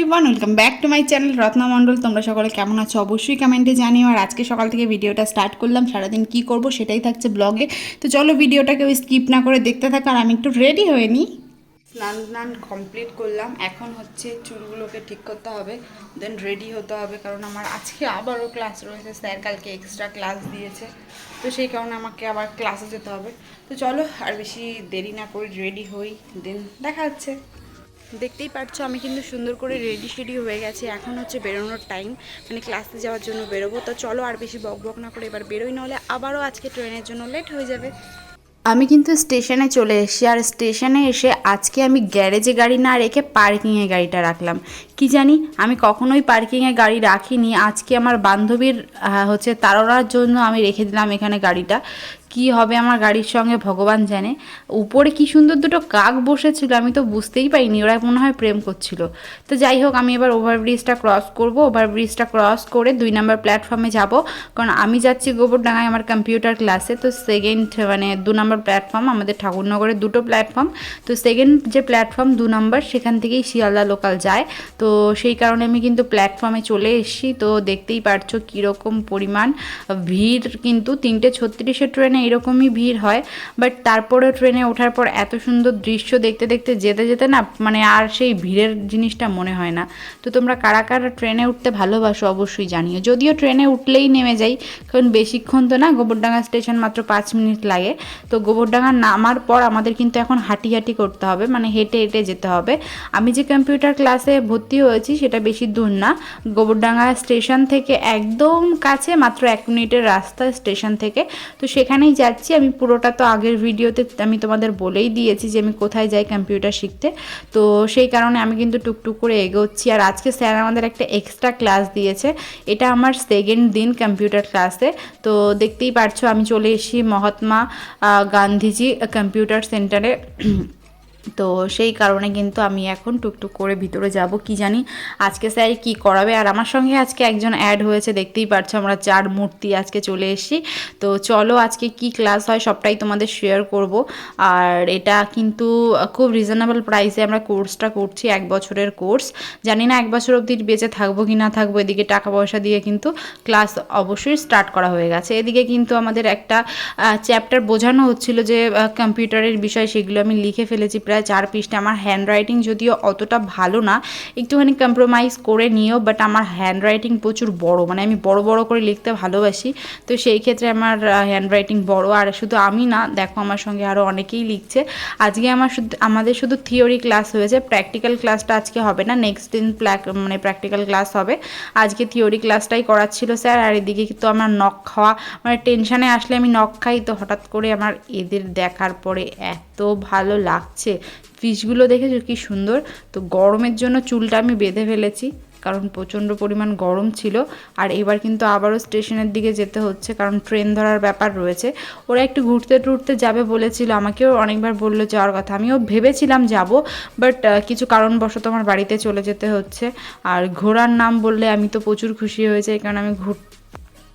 Everyone welcome back to my channel Ratna Mondal তোমরা সকলে কেমন আছো? অবশ্যই কমেন্টে জানিও। আর আজকে সকাল থেকে ভিডিওটা স্টার্ট করলাম। সারাদিন কি করব সেটাই থাকছে ব্লগে তো চলো ভিডিওটাকে ওই স্কিপ না করে দেখতে থাকো, আর আমি একটু রেডি হয়ে নিই। স্নান স্নান কমপ্লিট করলাম। এখন হচ্ছে চুলগুলোকে ঠিক করতে হবে। দেন রেডি হতে হবে, কারণ আমার আজকে আবারও ক্লাস রয়েছে। স্যার কালকে এক্সট্রা ক্লাস দিয়েছে। তো সেই কারণে আমাকে আবার ক্লাসে যেতে হবে। তো চলো, আর বেশি দেরি না করে রেডি হই। দেন দেখা যাচ্ছে দেখতেই পারছ, আমি কিন্তু সুন্দর করে রেডি শেডি হয়ে গেছি। এখন হচ্ছে বেরোনোর টাইম মানে ক্লাসে যাওয়ার জন্য বেরোবো। তো চলো আর বেশি বক বক না করে এবার বেরোই, নাহলে আবারও আজকে ট্রেনের জন্য লেট হয়ে যাবে। আমি কিন্তু স্টেশনে চলে এসেছি, আর স্টেশনে এসে আজকে আমি গ্যারেজে গাড়ি না রেখে পার্কিংয়ে গাড়িটা রাখলাম। কি জানি? আমি কখনোই পার্কিংয়ে গাড়ি রাখিনি। আজকে আমার বান্ধবীর হচ্ছে তাড়ার জন্য আমি রেখে দিলাম এখানে গাড়িটা। কি হবে আমার গাড়ির সঙ্গে ভগবান জানে। উপরে কি সুন্দর দুটো কাক বসেছিল, আমি তো বুঝতেই পারিনি। ওরা মনে হয় প্রেম করছিল। তো যাই হোক, আমি এবার ওভারব্রিজটা ক্রস করব। ওভারব্রিজটা ক্রস করে দুই নম্বর প্ল্যাটফর্মে যাব। কারণ আমি যাচ্ছি গোবরডাঙ্গায় আমার কম্পিউটার ক্লাসে তো সেকেন্ড মানে দু নম্বর প্ল্যাটফর্ম আমাদের ঠাকুরনগরের দুটো প্ল্যাটফর্ম তো সেকেন্ড যে প্ল্যাটফর্ম দু নম্বর সেখান থেকেই শিয়ালদা লোকাল যায়। তো সেই কারণে আমি কিন্তু প্ল্যাটফর্মে চলে এসেছি। তো দেখতেই পারছ কীরকম পরিমাণ ভিড়। কিন্তু তিনটে ছত্রিশে ট্রেনে এরকমই ভিড় হয়। বাট তারপরে ট্রেনে ওঠার পর এত সুন্দর দৃশ্য দেখতে দেখতে যেতে যেতে না মানে আর সেই ভিড়ের জিনিসটা মনে হয় না। তো তোমরা কারা কারা ট্রেনে উঠতে ভালোবাসো অবশ্যই জানিও। যদিও ট্রেনে উঠলেই নেমে যাই, কারণ বেশিক্ষণ তো না গোবরডাঙ্গা স্টেশন মাত্র পাঁচ মিনিট লাগে। তো গোবরডাঙ্গা নামার পর আমাদের কিন্তু এখন হাঁটি হাঁটি করতে হবে মানে হেঁটে হেঁটে যেতে হবে। আমি যে কম্পিউটার ক্লাসে ভর্তি হয়েছি, সেটা বেশি দূর না। গোবরডাঙ্গা স্টেশন থেকে একদম কাছে, মাত্র এক মিনিটের রাস্তা স্টেশন থেকে। তো সেখানেই যাচ্ছি। আমি পুরোটা তো আগের ভিডিওতে আমি তোমাদের বলেই দিয়েছি যে আমি কোথায় যাই কম্পিউটার শিখতে। তো সেই কারণে আমি কিন্তু টুকটুক করে এগোচ্ছি। আর আজকে স্যার আমাদের একটা এক্সট্রা ক্লাস দিয়েছে। এটা আমার সেকেন্ড দিন কম্পিউটার ক্লাসে। তো দেখতেই পারছ, আমি চলে এসেছি মহাত্মা গান্ধীজি কম্পিউটার সেন্টারে। তো সেই কারণে কিন্তু আমি এখন টুকটুক করে ভিতরে যাব, কি জানি আজকে স্যার কি করাবে। আর আমার সঙ্গে আজকে একজন অ্যাড হয়েছে, দেখতেই পাচ্ছ আমরা চার মূর্তি আজকে চলে এসেছি। তো চলো আজকে কি ক্লাস হয় সবটাই তোমাদের শেয়ার করব। আর এটা কিন্তু খুব রিজনেবল প্রাইসে আমরা কোর্সটা করছি, এক বছরের কোর্স জানি না এক বছর অবধি বেঁচে থাকব কি না থাকব, এদিকে টাকা পয়সা দিয়ে কিন্তু ক্লাস অবশ্যই স্টার্ট করা হয়ে গেছে। এদিকে কিন্তু আমাদের একটা চ্যাপ্টার বোঝানো হচ্ছিল যে কম্পিউটারের বিষয় সেগুলো আমি লিখে ফেলেছি প্রায় চার পৃষ্ঠা আমার হ্যান্ড রাইটিং যদিও অতটা ভালো না, একটুখানি কম্প্রোমাইজ করে নিও বাট আমার হ্যান্ড রাইটিং প্রচুর বড় মানে আমি বড় বড় করে লিখতে ভালোবাসি। তো সেই ক্ষেত্রে আমার হ্যান্ড রাইটিং বড়, আর শুধু আমি না, দেখো আমার সঙ্গে আরও অনেকেই লিখছে। আজকে আমার শুধু, আমাদের শুধু থিওরি ক্লাস হয়েছে প্র্যাকটিক্যাল ক্লাসটা আজকে হবে না নেক্সট দিন মানে প্র্যাকটিক্যাল ক্লাস হবে। আজকে থিওরি ক্লাসটাই করাচ্ছিল স্যার, আর এদিকে কিন্তু আমার নখ খাওয়া মানে টেনশানে আসলে আমি নখ খাই, তো হঠাৎ করে আমার এদের দেখার পরে এত ভালো লাগছে। ফিশগুলো দেখেছ? কি সুন্দর। তো গরমের জন্য চুলটা আমি বেঁধে ফেলেছি, কারণ প্রচণ্ড পরিমাণ গরম ছিল। আর এবার কিন্তু আবারও স্টেশনের দিকে যেতে হচ্ছে, কারণ ট্রেন ধরার ব্যাপার রয়েছে। ওরা একটু ঘুরতে টুরতে যাবে বলেছিল, আমাকেও অনেকবার বলল যাওয়ার কথা। আমিও ভেবেছিলাম যাব বাট কিছু কারণবশত আমার বাড়িতে চলে যেতে হচ্ছে। আর ঘোরার নাম বললে আমি তো প্রচুর খুশি হয়েছে কারণ আমি ঘুর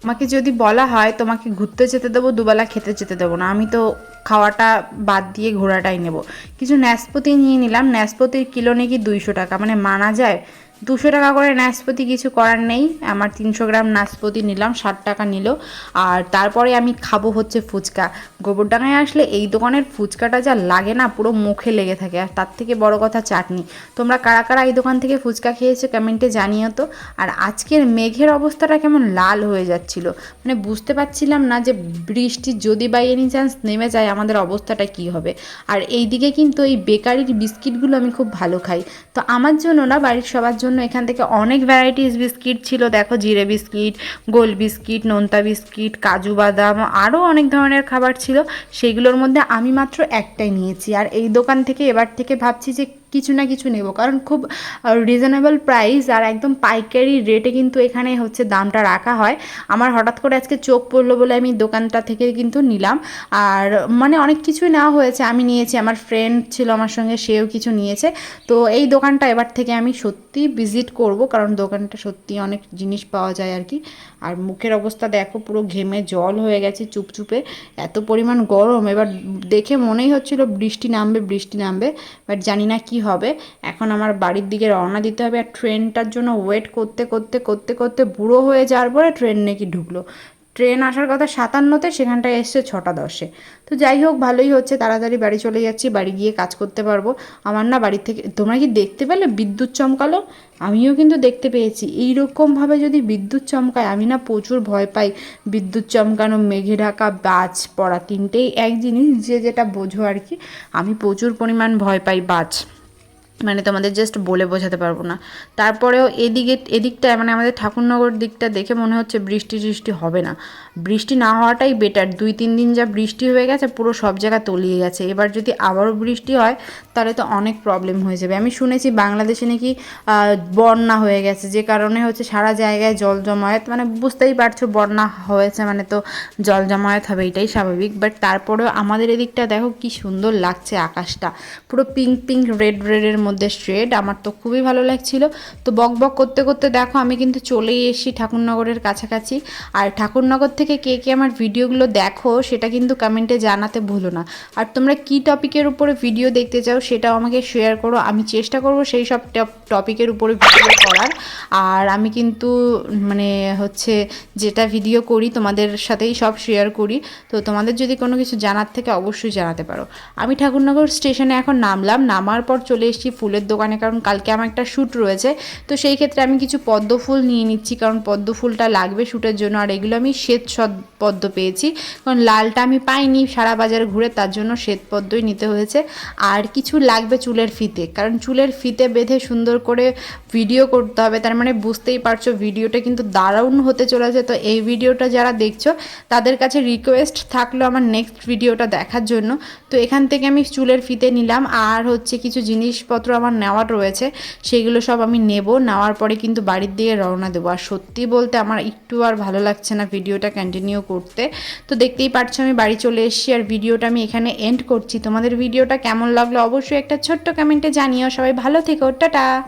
আমাকে যদি বলা হয়, তোমাকে ঘুরতে যেতে দেবো, দুবেলা খেতে যেতে দেবো না। আমি তো খাওয়াটা বাদ দিয়ে ঘোরাটাই নেব। কিছু ন্যাসপতি নিয়ে নিলাম। ন্যাসপতির কিলো নাকি দুইশো টাকা। মানে মানা যায় দুশো টাকা করে নাশপাতি কিছু করার নেই। আমার তিনশো গ্রাম নাশপাতি নিলাম, ষাট টাকা নিল। আর তারপরে আমি খাব হচ্ছে ফুচকা। গোবরডাঙ্গায় আসলে এই দোকানের ফুচকাটা যা লাগে না, পুরো মুখে লেগে থাকে। আর তার থেকে বড় কথা চাটনি। তোমরা কারা কারা এই দোকান থেকে ফুচকা খেয়েছো কমেন্টে জানিও তো। আর আজকের মেঘের অবস্থাটা কেমন লাল হয়ে যাচ্ছিল। মানে বুঝতে পারছিলাম না যে বৃষ্টি যদি বাই এনি চান্স নেমে যায়, আমাদের অবস্থাটা কি হবে। আর এইদিকে কিন্তু এই বেকারির বিস্কিটগুলো আমি খুব ভালো খাই। তো আমার জন্য না, বাড়ির সবার জন্য এখান থেকে অনেক ভ্যারাইটিস বিস্কিট ছিল। দেখো জিরে বিস্কিট, গোল বিস্কিট, নোনতা বিস্কিট, কাজু বাদাম আরও অনেক ধরনের খাবার ছিল। সেগুলোর মধ্যে আমি মাত্র একটাই নিয়েছি। আর এই দোকান থেকে এবার থেকে ভাবছি যে কিছু না কিছু নেব। কারণ খুব রিজনেবল প্রাইস আর একদম পাইকারি রেটে কিন্তু এখানে হচ্ছে দামটা রাখা হয়। আমার হঠাৎ করে আজকে চোখ পড়ল বলে আমি দোকানটা থেকে কিন্তু নিলাম। আর মানে অনেক কিছুই নেওয়া হয়েছে, আমি নিয়েছি। আমার ফ্রেন্ড ছিল আমার সঙ্গে, সেও কিছু নিয়েছে। তো এই দোকানটা এবার থেকে আমি সত্যি ভিজিট করব, কারণ দোকানটা সত্যি অনেক জিনিস পাওয়া যায় আর কি। আর মুখের অবস্থা দেখো, পুরো ঘেমে জল হয়ে গেছে চুপচুপে। এত পরিমাণ গরম, এবার দেখে মনেই হচ্ছিল বৃষ্টি নামবে বৃষ্টি নামবে। বাট জানি না কি হবে। এখন আমার বাড়ির দিকে রওনা দিতে হবে আর ট্রেনটার জন্য ওয়েট করতে করতে করতে করতে বুড়ো হয়ে যাওয়ার পরে ট্রেন নাকি ঢুকলো। ট্রেন আসার কথা সাতান্নতে, সেখানটায় এসছে ছটা দশে। তো যাই হোক, ভালোই হচ্ছে। তাড়াতাড়ি বাড়ি চলে যাচ্ছি, বাড়ি গিয়ে কাজ করতে পারব। আমার না বাড়ি থেকে, তোমরা কি দেখতে পেলে বিদ্যুৎ চমকালো? আমিও কিন্তু দেখতে পেয়েছি। এইরকমভাবে যদি বিদ্যুৎ চমকায়, আমি না প্রচুর ভয় পাই। বিদ্যুৎ চমকানো, মেঘে ঢাকা, বাজ পড়া তিনটেই এক জিনিস, যে যেটা বোঝো আর কি। আমি প্রচুর পরিমাণ ভয় পাই বাজ। মানে তোমাদের জাস্ট বলে বোঝাতে পারব না। তারপরেও এদিকে, এদিকটায় মানে আমাদের ঠাকুরনগর দিকটা দেখে মনে হচ্ছে বৃষ্টি টিষ্টি হবে না। বৃষ্টি না হওয়াটাই বেটার দুই, তিন দিন যা বৃষ্টি হয়ে গেছে, পুরো সব জায়গা তলিয়ে গেছে। এবার যদি আবারও বৃষ্টি হয়, তাহলে তো অনেক প্রবলেম হয়ে যাবে। আমি শুনেছি বাংলাদেশে নাকি বন্যা হয়ে গেছে, যে কারণে হচ্ছে সারা জায়গায় জল জমায়েত মানে বুঝতেই পারছ বন্যা হয়েছে মানে তো জল জমায়েত হবে, এটাই স্বাভাবিক। বাট তারপরেও আমাদের এদিকটা দেখো কি সুন্দর লাগছে আকাশটা। পুরো পিঙ্ক পিঙ্ক রেড রেডের মধ্যে স্ট্রেট আমার তো খুবই ভালো লাগছিল। তো বক বক করতে করতে দেখো আমি কিন্তু চলেই এসেছি ঠাকুরনগরের কাছাকাছি। আর ঠাকুরনগর থেকে কে কে আমার ভিডিওগুলো দেখো, সেটা কিন্তু কমেন্টে জানাতে ভুলো না। আর তোমরা কি টপিকের উপরে ভিডিও দেখতে চাও, সেটাও আমাকে শেয়ার করো। আমি চেষ্টা করব সেই সব টপিকের উপরে ভিডিও করার। আর আমি কিন্তু মানে হচ্ছে যেটা ভিডিও করি, তোমাদের সাথেই সব শেয়ার করি। তো তোমাদের যদি কোনো কিছু জানার থেকে, অবশ্যই জানাতে পারো। আমি ঠাকুরনগর স্টেশনে এখন নামলাম। নামার পর চলে এসেছি ফুলের দোকানে, কারণ কালকে আমার একটা শ্যুট রয়েছে। তো সেই ক্ষেত্রে আমি কিছু পদ্ম ফুল নিয়ে নিচ্ছি, কারণ পদ্ম ফুলটা লাগবে শ্যুটের জন্য। আর এগুলো আমি শ্বেত সদ পদ্ম পেয়েছি, কারণ লালটা আমি পাইনি সারা বাজার ঘুরে, তার জন্য শ্বেত পদ্মই নিতে হয়েছে। আর কিছু লাগবে চুলের ফিতে, কারণ চুলের ফিতে বেঁধে সুন্দর করে ভিডিও করতে হবে। তার মানে বুঝতেই পারছ, ভিডিওটা কিন্তু দারুণ হতে চলেছে। তো এই ভিডিওটা যারা দেখছ, তাদের কাছে রিকোয়েস্ট থাকল আমার নেক্সট ভিডিওটা দেখার জন্য। তো এখান থেকে আমি চুলের ফিতে নিলাম। আর হচ্ছে কিছু জিনিসপত্র আমার নেওয়ার রয়েছে সেগুলো সব আমি নেব, নেওয়ার পরে কিন্তু বাড়ির দিকে রওনা দেবো। আর সত্যি বলতে আমার একটু আর ভালো লাগছে না ভিডিওটা কন্টিনিউ করতে। তো দেখতেই পারছ আমি বাড়ি চলে এসেছি আর ভিডিওটা আমি এখানে এন্ড করছি। তোমাদের ভিডিওটা কেমন লাগল অবশ্যই একটা ছোট্ট কমেন্টে জানিও। সবাই ভালো থেকো, টাটা!